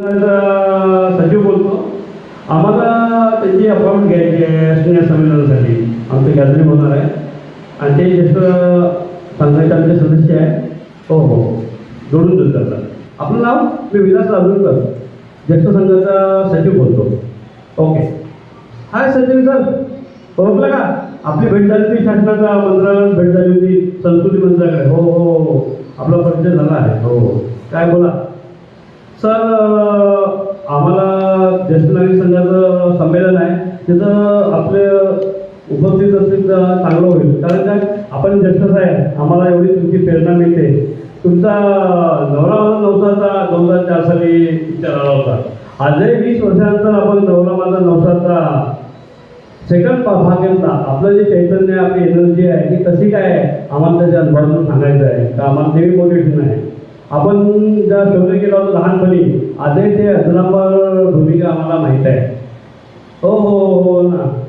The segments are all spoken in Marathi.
सचिव बोलतो. आम्हाला त्यांची अपॉइंट घ्यायची आहे स्नेह संमेलनासाठी. आमचं गॅदरिंग होणार आहे. आणि ते ज्येष्ठ संघाचे आमचे सदस्य आहे. हो हो. जोडून देतो आता आपलं नाव मी विलास राजूरकर ज्येष्ठ संघाचा सचिव बोलतो. ओके. हाय सचिव सर. ओळखलं का? आपली भेट झाली होती शासनाचा मंत्रालयात भेट झाली होती संस्कृती मंत्रालयाकडे हो हो हो. आपला परिचय झाला आहे. हो हो. काय बोला? सर शेतकरी संघाचं संमेलन आहे. तिथं आपले उपस्थित असतील तर चांगलं होईल. कारण काय? आपण ज्येष्ठच आहे आम्हाला एवढी तुमची प्रेरणा मिळते. तुमचा नवरा माझा नवसाचा दोन हजार चार साली विचार आला होता आजही वीस वर्षानंतर आपण नवरा माझा नवसाचा सेकंड भाग घेतला. आपलं जे चैतन्य आपली एनर्जी आहे ती कशी काय आहे आम्हाला त्याच्या अनुभवातून सांगायचं आहे. का आम्हाला ते मोटिवेशन आहे. आपण ज्या शोधले केला होता लहानपणी आजही ते अजरामर आम्हाला माहीत आहे. हो, हो हो हो ना.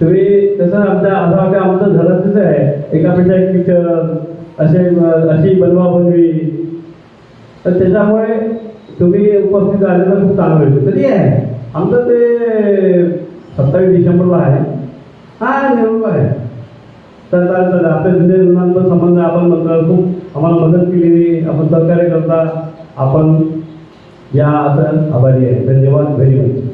तुम्ही तसं आमच्या असं वाटतं आमचं घरातच आहे. एकापेक्षा एक पिक्चर असे अशी बनवा बनवी. तर त्याच्यामुळे तुम्ही उपस्थित झालेलं खूप चांगलं होईल. कधी आहे? आमचं ते सत्तावीस डिसेंबरला आहे. हां नेमकं आहे. तर चालेल चालेल आपल्या जुन्या जुनांचा संबंध आपण म्हणतो खूप आम्हाला मदत केलेली. आपण सहकार्य करता. आपण या असं आभारी आहे. धन्यवाद व्हेरी मच